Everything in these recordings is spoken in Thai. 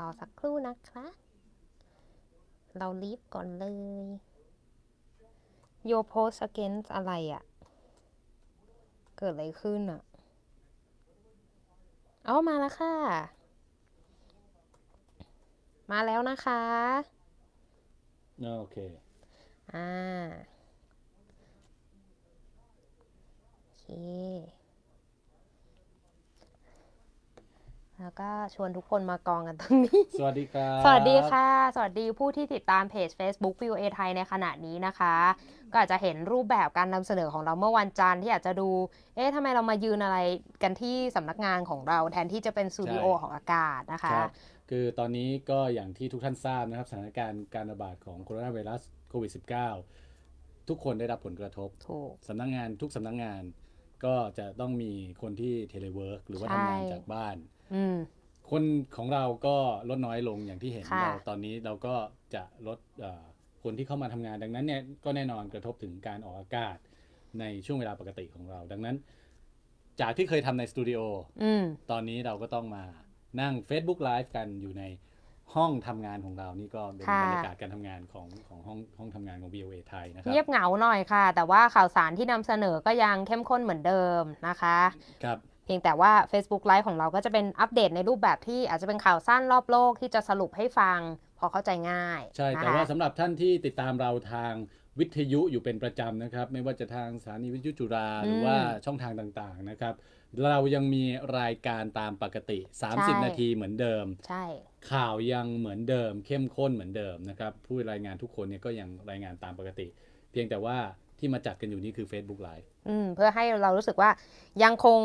รอสักครู่นะคะ เราลีฟก่อนเลย Your post against อะไรอะ่ะ เกิดอะไรขึ้นอะ่ะ เอามาแล้วค่ะ มาแล้วนะคะโอเค อ่า โอเค แล้วก็ชวนทุกคนมากองกันตรงนี้ สวัสดีครับ สวัสดีค่ะ สวัสดีผู้ที่ติดตามเพจ Facebook VOA ไทยในขณะนี้นะคะ ก็อาจจะเห็นรูปแบบการนำเสนอของเราเมื่อวันจันทร์ที่อาจจะดู เอ๊ะทำไมเรามายืนอะไรกันที่สำนักงานของเราแทนที่จะเป็นสตูดิโอของอากาศนะคะครับคือตอนนี้ก็อย่างที่ทุกท่านทราบนะครับสถานการณ์การระบาดของโคโรนาไวรัสโควิด -19 ทุกคนได้รับผลกระทบถูกสำนักงานทุกสำนักงานก็จะต้องมีคนที่เทเลเวิร์กหรือว่าใช่ทำงานจากบ้านอืม คนของเราก็ลดน้อยลงอย่างที่เห็นค่ะ เราตอนนี้เราก็จะลดเอ่อคนที่เข้ามาทำงานดังนั้นเนี่ยก็แน่นอนกระทบถึงการออกอากาศในช่วงเวลาปกติของเรา ดังนั้น จากที่เคยทำในสตูดิโออืม ตอนนี้เราก็ต้องมานั่ง Facebook Live กันอยู่ในห้องทำงานของเรานี่ก็เป็นค่ะ บรรยากาศการทำงานของของห้องห้องทำงานของ VOA ไทยนะครับเงียบเหงาหน่อยค่ะ แต่ว่าข่าวสารที่นำเสนอก็ยังเข้มข้นเหมือนเดิมนะคะ ครับเพียงแต่ว่า Facebook Live ของเราก็จะเป็นอัปเดตในรูปแบบที่อาจจะเป็นข่าวสั้นรอบโลกที่จะสรุปให้ฟังพอเข้าใจง่าย ใช่นะคะแต่ว่าสำหรับท่านที่ติดตามเราทางวิทยุอยู่เป็นประจำนะครับ ไม่ว่าจะทางสถานีวิทยุจุฬาหรือว่าช่องทางต่างๆนะครับ เรายังมีรายการตามปกติ 30 นาทีเหมือนเดิม ใช่ ข่าวยังเหมือนเดิม เข้มข้นเหมือนเดิมนะครับ ผู้รายงานทุกคนเนี่ยก็ยังรายงานตามปกติ เพียงแต่ว่าที่มาจัดกันอยู่นี่คือ Facebook Live อืมเพื่อให้เรารู้สึกว่ายังคง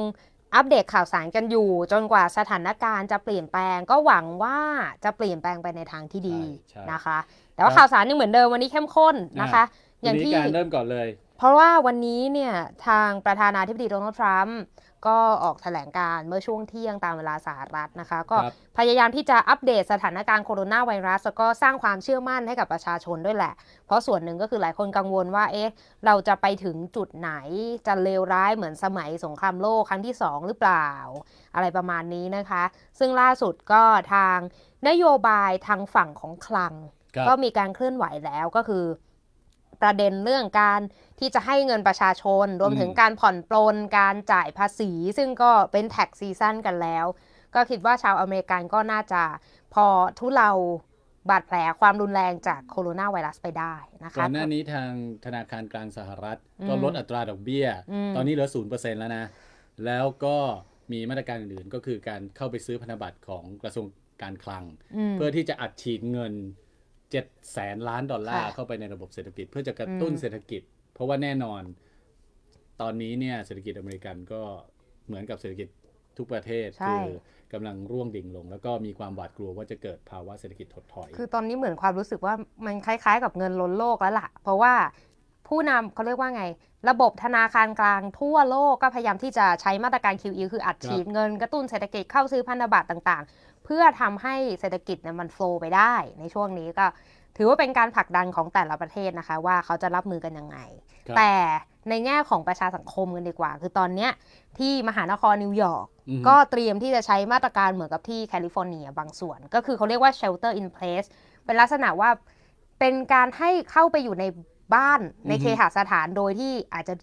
อัปเดตข่าวสารกันอยู่ จนกว่าสถานการณ์จะเปลี่ยนแปลง ก็หวังว่าจะเปลี่ยนแปลงไปในทางที่ดีใช่ใช่นะคะ แต่ว่าครับข่าวสารยังเหมือนเดิมวันนี้เข้มข้นนะคะ อย่างทีที่นี้การเริ่มก่อนเลย เพราะว่าวันนี้เนี่ยทางประธานาธิบดีโดนัลด์ทรัมป์ ก็ออกแถลงการณ์เมื่อช่วงเที่ยงตามเวลาสหรัฐนะคะ ก็ครับพยายามที่จะอัปเดตสถานการณ์โคโรนาไวรัสแล้วก็สร้างความเชื่อมั่นให้กับประชาชนด้วยแหละ เพราะส่วนหนึ่งก็คือหลายคนกังวลว่าเอ๊ะเราจะไปถึงจุดไหนจะเลวร้ายเหมือนสมัยสงครามโลกครั้งที่ 2 หรือเปล่า อะไรประมาณนี้นะคะ ซึ่งล่าสุดก็ทางนโยบายทางฝั่งของคลังครับก็มีการเคลื่อนไหวแล้วก็คือ ประเด็นเรื่องการที่จะให้เงินประชาชน รวมถึงอืมการผ่อนปลนการจ่ายภาษี ซึ่งก็เป็นแท็กซีซั่นกันแล้ว ก็คิดว่าชาวอเมริกันก็น่าจะพอทุเลาบาดแผลความรุนแรงจากโคโรนาไวรัสไปได้นะคะก่อนหน้านี้ทางธนาคารกลางสหรัฐ ก็อืมลดอัตราดอกเบี้ยอืมตอนนี้เหลือศูนย์เปอร์เซ็นต์แล้วนะ แล้วก็มีมาตรการอื่นๆ ก็คือการเข้าไปซื้อพันธบัตรของกระทรวงการคลังอืมเพื่อที่จะอัดฉีดเงิน 7แสนล้านดอลลาร์ค่ะเข้าไปในระบบเศรษฐกิจ เพื่อจะกระตุ้นอืม เศรษฐกิจ เพราะว่าแน่นอน ตอนนี้เนี่ยเศรษฐกิจอเมริกันก็เหมือนกับเศรษฐกิจทุกประเทศ ใช่ คืกำลังร่วงดิ่งลง แล้วก็มีความหวาดกลัวว่าจะเกิดภาวะเศรษฐกิจถดถอย คือตอนนี้เหมือนความรู้สึกว่ามันคล้าย ๆ กับเงินล้นโลกแล้วล่ะ เพราะว่าผู้นำเขาเรียกว่าไง ระบบธนาคารกลางทั่วโลกก็พยายามที่จะใช้มาตรการ QE คืออัดฉีดเงินกระตุ้นเศรษฐกิจเข้าซื้อพันธบัตรต่างๆ เพื่อทำให้เศรษฐกิจเนี่ยมันโฟลว์ไปได้ ในช่วงนี้ก็ถือว่าเป็นการผลักดันของแต่ละประเทศนะคะ ว่าเขาจะรับมือกันยังไงครับแต่ในแง่ของประชาสังคมกันดีกว่า คือตอนเนี้ยที่มหานครนิวยอร์กอือฮึก็เตรียมที่จะใช้มาตรการเหมือนกับที่แคลิฟอร์เนียบางส่วน ก็คือเขาเรียกว่า shelter in place เป็นลักษณะว่าเป็นการให้เข้าไปอยู่ใน บ้านในอือฮึเคหสถานโดยที่อาจจะ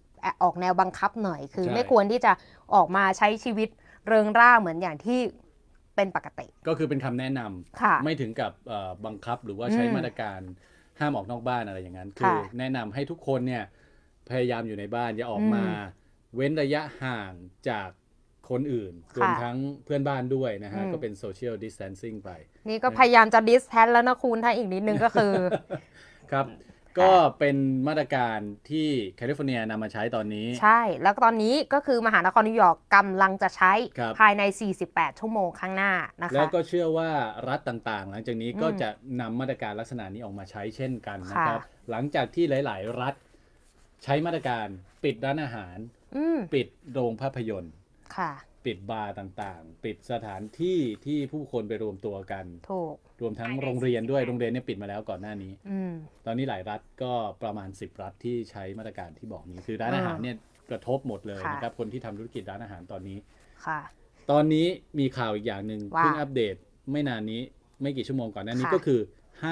ออกแนวบังคับหน่อย คือใช่ไม่ควรที่จะออกมาใช้ชีวิตเริงร่าเหมือนอย่างที่เป็นปกติ ก็คือเป็นคำแนะนำค่ะไม่ถึงกับเอ่อบังคับหรือว่าใช้อืมมาตรการห้ามออกนอกบ้านอะไรอย่างนั้น คือค่ะแนะนำให้ทุกคนเนี่ยพยายามอยู่ในบ้านอย่าออกอืมมา เว้นระยะห่างจากคนอื่นค่ะรวมทั้งเพื่อนบ้านด้วยนะฮะอืมก็เป็นโซเชียลดิส a ทนซิ่งไป นี่ก็พยายามจะดิสแทนแล้วนะคุณถ้าอีกนิดนึงก็คือ ครับ ก็เป็นมาตรการที่แคลิฟอร์เนียนำมาใช้ตอนนี้ ใช่ แล้วก็ตอนนี้ก็คือมหานครนิวยอร์กกำลังจะใช้ครับภายใน 48 ชั่วโมงข้างหน้านะคะแล้วก็เชื่อว่ารัฐต่างๆ หลังจากนี้ก็อืมจะนำมาตรการลักษณะนี้ออกมาใช้เช่นกันนะครับค่ะหลังจากที่หลาย ๆ รัฐใช้มาตรการปิดร้านอาหารอืมปิดโรงภาพยนตร์ค่ะ ปิดบาร์ต่างๆ ปิดสถานที่ที่ผู้คนไปรวมตัวกัน ถูก รวมทั้งโรงเรียนด้วยโรงเรียนเนี่ยปิดมาแล้วก่อนหน้านี้ อืม ตอนนี้หลายรัฐก็ประมาณ 10 รัฐที่ใช้มาตรการที่บอกนี้ คือร้านอาหารเนี่ยกระทบหมดเลยค่ะ นะครับคนที่ทำธุรกิจร้านอาหารตอนนี้ ค่ะ ตอนนี้มีข่าวอีกอย่างหนึ่งว่าเพิ่งอัปเดตไม่นานนี้ไม่กี่ชั่วโมงก่อนหน้านี้ค่ะ ก็คือ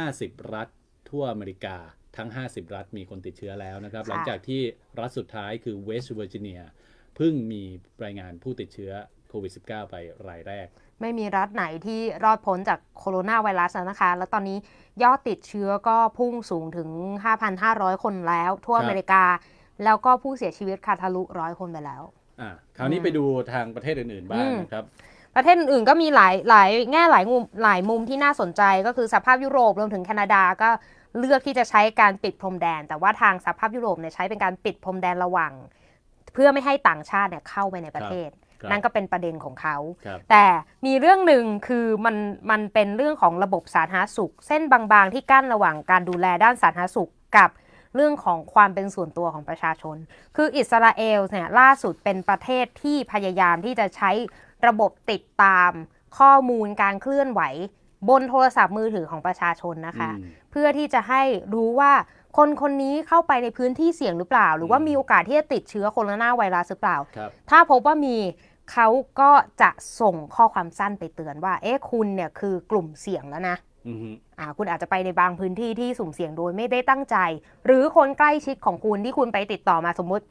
50 รัฐทั่วอเมริกาทั้ง 50 รัฐมีคนติดเชื้อแล้วนะครับค่ะหลังจากที่รัฐสุดท้ายคือเวสต์เวอร์จิเนีย เพิ่งมีรายงานผู้ติดเชื้อโควิด -19 ไปรายแรก ไม่มีรัฐไหนที่รอดพ้นจากโคโรนาไวรัสแล้วนะคะ แล้วตอนนี้ยอดติดเชื้อก็พุ่งสูงถึง 5,500 คนแล้ว ทั่วครับอเมริกา แล้วก็ผู้เสียชีวิตค่ะทะลุร้อยคนไปแล้วอะคราวนี้ไปดูทางประเทศอื่นๆบ้างอืมนะครับประเทศอื่นๆก็มีหลายหลายแง่หลายมุมหลายมุมที่น่าสนใจก็คือสภาพยุโรปรวมถึงแคนาดาก็เลือกที่จะใช้การปิดพรมแดน แต่ว่าทางสภาพยุโรปเนี่ยใช้เป็นการปิดพรมแดนระหว่าง เพื่อไม่ให้ต่างชาติเนี่ยเข้าไปในประเทศครับนั่นก็เป็นประเด็นของเขาครับแต่มีเรื่องหนึ่งคือมันมันเป็นเรื่องของระบบสาธารณสุข เส้นบางๆที่กั้นระหว่างการดูแลด้านสาธารณสุขกับเรื่องของความเป็นส่วนตัวของประชาชน คืออิสราเอลเนี่ยล่าสุดเป็นประเทศที่พยายามที่จะใช้ระบบติดตามข้อมูลการเคลื่อนไหว บนโทรศัพท์มือถือของประชาชนนะคะอืมเพื่อที่จะให้รู้ว่า คนคนนี้เข้าไปในพื้นที่เสี่ยงหรือเปล่า หรือว่าอืมมีโอกาสที่จะติดเชื้อโคโรนาไวรัสหรือเปล่าครับถ้าพบว่ามีเขาก็จะส่งข้อความสั้นไปเตือนว่า เอ๊ะคุณเนี่ยคือกลุ่มเสี่ยงแล้วนะอือฮึอ่าคุณอาจจะไปในบางพื้นที่ที่สุ่มเสี่ยงโดยไม่ได้ตั้งใจ หรือคนใกล้ชิดของคุณที่คุณไปติดต่อมาสมมุติ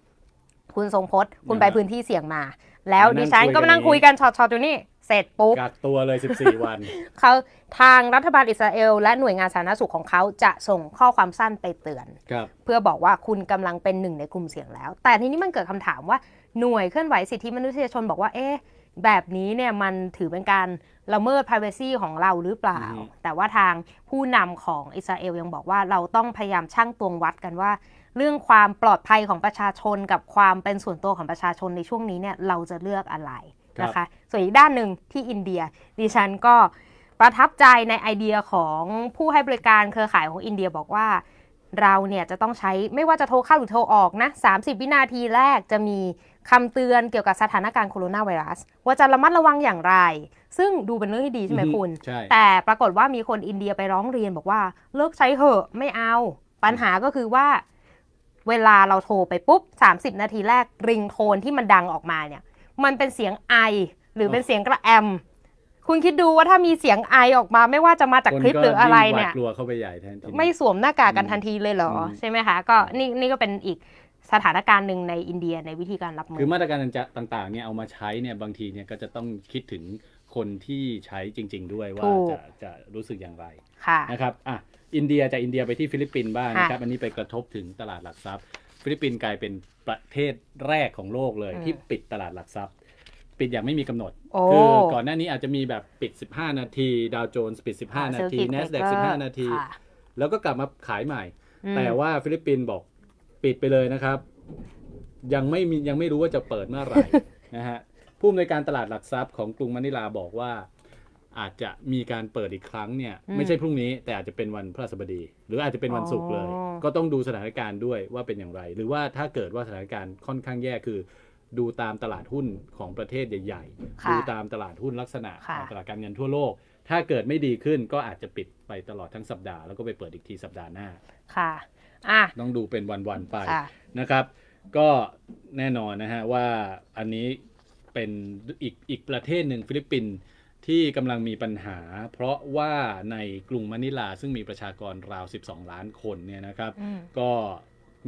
คุณทรงพจน์ คุณไปพื้นที่เสี่ยงมา แล้วดิฉันก็มานั่งคุยกันช็อตๆอยู่นี่ เสร็จปุ๊บ กักตัวเลย 14 วัน เขาทางรัฐบาลอิสราเอล และหน่วยงานสาธารณสุขของเขาจะส่งข้อความสั้นไปเตือน ครับ เพื่อบอกว่าคุณกำลังเป็นหนึ่งในกลุ่มเสี่ยงแล้ว แต่ทีนี้มันเกิดคำถามว่าหน่วยเคลื่อนไหวสิทธิมนุษยชนบอกว่าเอ๊ะแบบนี้เนี่ยมันถือเป็นการละเมิด privacy ของเราหรือเปล่า อือฮึ แต่ว่าทางผู้นำของอิสราเอลยังบอกว่าเราต้องพยายามชั่งตวงวัดกันว่า เรื่องความปลอดภัยของประชาชนกับความเป็นส่วนตัวของประชาชนในช่วงนี้เนี่ยเราจะเลือกอะไร นะคะ ส่วนอีกด้านหนึ่งที่อินเดีย ดิฉันก็ประทับใจในไอเดียของผู้ให้บริการเครือข่ายของอินเดียบอกว่า เราเนี่ยจะต้องใช้ไม่ว่าจะโทรเข้าหรือโทรออกนะ 30 วินาทีแรกจะมีคำเตือนเกี่ยวกับสถานการณ์โคโรนาไวรัส ว่าจะระมัดระวังอย่างไร ซึ่งดูเป็นเรื่องที่ดีใช่ไหมอือฮึคุณใช่แต่ปรากฏว่ามีคนอินเดียไปร้องเรียนบอกว่าเลิกใช้เหอะไม่เอา ปัญหาก็คือว่า เวลาเราโทรไปปุ๊บ 30 นาทีแรกริงโทนที่มันดังออกมาเนี่ย มันเป็นเสียงไอ หรือเป็นเสียงกระแอม คุณคิดดูว่าถ้ามีเสียงไอออกมาไม่ว่าจะมาจากคลิปหรืออะไรเนี่ยคก็งหวาดกลัวเข้าไปใหญ่แทนทีนี้ไม่สวมหน้ากากกันอืมทันทีเลยเหรออืมใช่ไหมคะก็นี่นี่ก็เป็นอีกสถานการณ์หนึ่งในอินเดียในวิธีการรับมืคืออมาตรการต่างๆเนี่ยเอามาใช้เนี่ยบางทีเนี่ยก็จะต้องคิดถึงคนที่ใช้จริง ๆ ด้วยว่าถูกจะจะรู้สึกอย่างไรค่ะนะครับอะอินเดียจากอินเดียไปที่ฟิลิปปินส์บ้างค่ะนะครับอันนี้ไปกระทบถึงตลาดหลักทรัพย์ ฟิลิปปินส์กลายเป็นประเทศแรกของโลกเลยอืมที่ปิดตลาดหลักทรัพย์ ปิดอย่างไม่มีกำหนดโอ้คือก่อนหน้านี้อาจจะมีแบบปิด 15 นาที ดาวโจนส์ปิด 15 นาที Circuit NASDAQ breaker 15 นาทีค่ะแล้วก็กลับมาขายใหม่อืมแต่ว่าฟิลิปปินส์บอกปิดไปเลยนะครับ ยังไม่มียังไม่รู้ว่าจะเปิดเมื่อไหร่นะฮะผู้อำนวยการตลาดหลักทรัพย์ของกรุงมะนิลาบอกว่าอาจจะมีการเปิดอีกครั้งเนี่ยอืมไม่ใช่พรุ่งนี้แต่อาจจะเป็นวันพฤหัสบดี หรืออาจจะเป็นวันศุกร์เลยอ๋อ ก็ต้องดูสถานการณ์ด้วยว่าเป็นอย่างไร หรือว่าถ้าเกิดว่าสถานการณ์ค่อนข้างแย่คือ ดูตามตลาดหุ้นของประเทศใหญ่ๆค่ะดูตามตลาดหุ้นลักษณะค่ะของตลาดการเงินทั่วโลก ถ้าเกิดไม่ดีขึ้นก็อาจจะปิดไปตลอดทั้งสัปดาห์แล้วก็ไปเปิดอีกทีสัปดาห์หน้าค่ะอะต้องดูเป็นวันๆไปค่ะนะครับ ก็แน่นอนนะฮะว่าอันนี้เป็นอีกอีกประเทศหนึ่งฟิลิปปินส์ ที่กำลังมีปัญหา เพราะว่าในกรุงมะนิลาซึ่งมีประชากรราว 12 ล้านคนเนี่ยนะครับอืมก็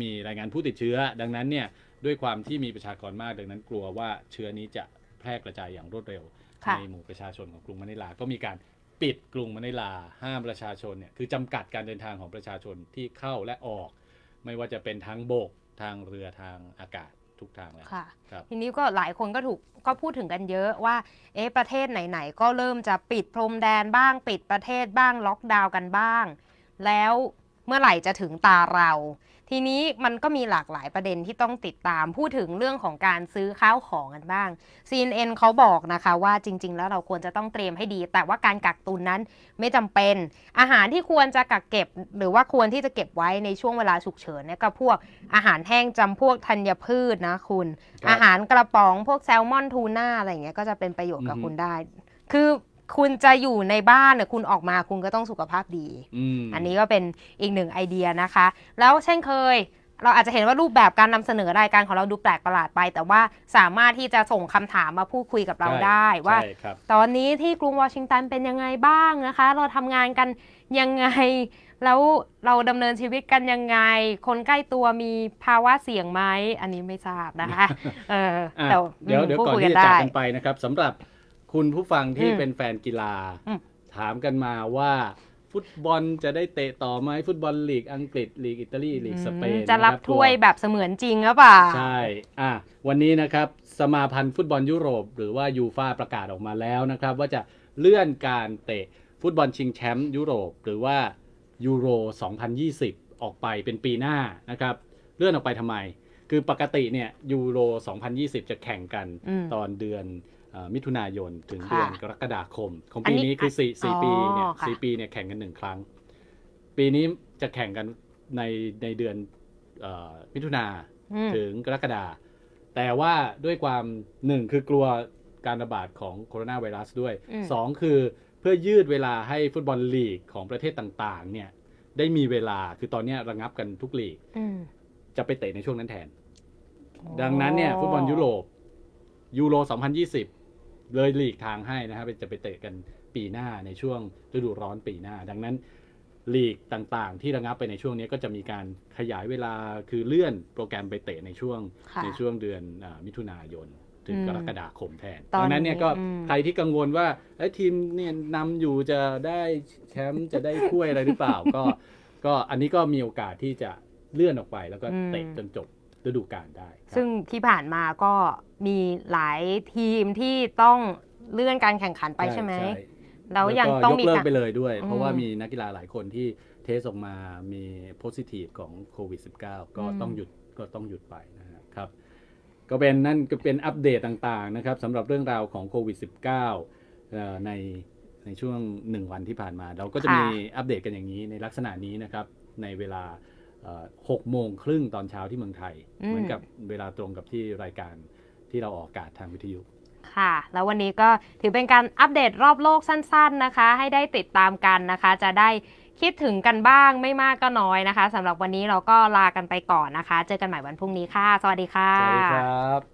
มีรายงานผู้ติดเชื้อ ดังนั้นเนี่ยด้วยความที่มีประชากรมากดังนั้นกลัวว่าเชื้อนี้จะแพร่กระจายอย่างรวดเร็วค่ะในหมู่ประชาชนของกรุงมะนิลาก็มีการปิดกรุงมะนิลาห้ามประชาชนเนี่ยคือจำกัดการเดินทางของประชาชนที่เข้าและออก ไม่ว่าจะเป็นทางบกทางเรือทางอากาศ ทุกทางแล้วค่ะ ครับ ทีนี้ก็หลายคนก็ถูกก็พูดถึงกันเยอะว่า เอ๊ะประเทศไหนๆก็เริ่มจะปิดพรมแดนบ้างปิดประเทศบ้างล็อกดาวน์กันบ้าง แล้ว เมื่อไหร่จะถึงตาเรา ทีนี้มันก็มีหลากหลายประเด็นที่ต้องติดตามพูดถึงเรื่องของการซื้อข้าวของกันบ้าง CNN เขาบอกนะคะว่าจริง ๆ แล้วเราควรจะต้องเตรียมให้ดี แต่ว่าการกักตุนนั้นไม่จำเป็น อาหารที่ควรจะกักเก็บ หรือว่าควรที่จะเก็บไว้ในช่วงเวลาฉุกเฉินเนี่ยก็พวกอาหารแห้งจำพวกธัญพืชนะคุณครับอาหารกระป๋องพวกแซลมอนทูน่าอะไรอย่างเงี้ยก็จะเป็นประโยชน์กับอือฮึคุณได้ คือ คุณจะอยู่ในบ้านเนี่ยคุณออกมาคุณก็ต้องสุขภาพดีอืมอันนี้ก็เป็นอีกหนึ่งไอเดียนะคะ แล้วเช่นเคย เราอาจจะเห็นว่ารูปแบบการนำเสนอรายการของเราดูแปลกประหลาดไป แต่ว่าสามารถที่จะส่งคำถามมาพูดคุยกับเราใช่ได้ว่าใช่ครับตอนนี้ที่กรุงวอชิงตันเป็นยังไงบ้างนะคะ เราทำงานกันยังไงแล้วเราดำเนินชีวิตกันยังไง คนใกล้ตัวมีภาวะเสี่ยงไหม อันนี้ไม่ทราบนะคะ เอออะแต่เดี๋ยวเดี๋ยวพูก่อนคุที่จะได้จากกันไปนะครับสำหรับ คุณผู้ฟังที่อืมเป็นแฟนกีฬา อืม ถามกันมาว่า ฟุตบอลจะได้เตะต่อไหมฟุตบอลลีกอังกฤษลีกอิตาลีลีกสเปนจะรับนคถ้วยตัวแบบเสมือนจริงหรือเปล่า ใช่อะวันนี้นะครับสมาพันธ์ฟุตบอลยุโรป หรือว่ายูฟาประกาศออกมาแล้วนะครับ ว่าจะเลื่อนการเตะฟุตบอลชิงแชมป์ยุโรป หรือว่ายูโร 2020 ออกไปเป็นปีหน้านะครับ เลื่อนออกไปทำไม คือปกติเนี่ยยูโร 2020 จะแข่งกันอืม ตอนเดือนเอ่อ มิถุนายนถึงค่ะเดือนกรกฎาคม ของอันปีนี้นี้คือสี่สี่อ๋อปีเนี่ยค่ะสี่ปีเนี่ยแข่งกันหนึ่งครั้ง ปีนี้จะแข่งกันในในเดือนเอ่อมิถุนาอืมถึงกรกฎาแต่ว่าด้วยความหนึ่งคือกลัวการระบาดของโคโรนาไวรัสด้วยอืมสองคือเพื่อยืดเวลาให้ฟุตบอลลีกของประเทศต่างๆ เนี่ยได้มีเวลาคือตอนเนี้ยระงับกันทุกลีกอืมจะไปเตะในช่วงนั้นแทน ดังนั้นเนี่ย ฟุตบอลยุโรปยูโร 2020 เลยหลีกทางให้นะครับจะไปเตะกันปีหน้าในช่วงฤดูร้อนปีหน้า ดังนั้นลีกต่างๆ ที่ระงับไปในช่วงนี้ก็จะมีการขยายเวลาคือเลื่อนโปรแกรมไปเตะในช่วงค่ะในช่วงเดือนอามิถุนายนถึงอืมกรกฎาคมแทนตอนดังนั้นเนี่ยก็อืมใครที่กังวลว่าเอ้ยทีมเนี่ยนำอยู่จะได้แชมป์จะได้ถ้วยอะไรหรือเปล่าก็ ก็อันนี้ก็มีโอกาสที่จะเลื่อนออกไปแล้วก็เตะจนจบ ฤดูกาลได้ครับซึ่งที่ผ่านมาก็มีหลายทีมที่ต้องเลื่อนการแข่งขันไปใช่ไหมแล้วยังก็ต้องยกมีเลิกการไปเลยด้วยอืมเพราะว่ามีนักกีฬาหลายคนที่เทสออกมามีโพซิทีฟของโควิด -19 ก็ต้องหยุดก็ต้องหยุดไปนะครับ ก็เป็นนั่นก็เป็นอัปเดตต่างๆนะครับสำหรับเรื่องราวของโควิด -19 เอ่อในในช่วงหนึ่งวันที่ผ่านมา เราก็จะค่ะมีอัปเดตกันอย่างนี้ในลักษณะนี้นะครับในเวลา หกโมงครึ่งตอนเช้าที่เมืองไทย เหมือนกับเวลาตรงกับที่รายการที่เราออกอากาศทางวิทยุค่ะ แล้ววันนี้ก็ถือเป็นการอัปเดตรอบโลกสั้น ๆนะคะ ให้ได้ติดตามกันนะคะ จะได้คิดถึงกันบ้างไม่มากก็น้อยนะคะสำหรับวันนี้เราก็ลากันไปก่อนนะคะ เจอกันใหม่วันพรุ่งนี้ค่ะ สวัสดีค่ะ สวัสดีครับ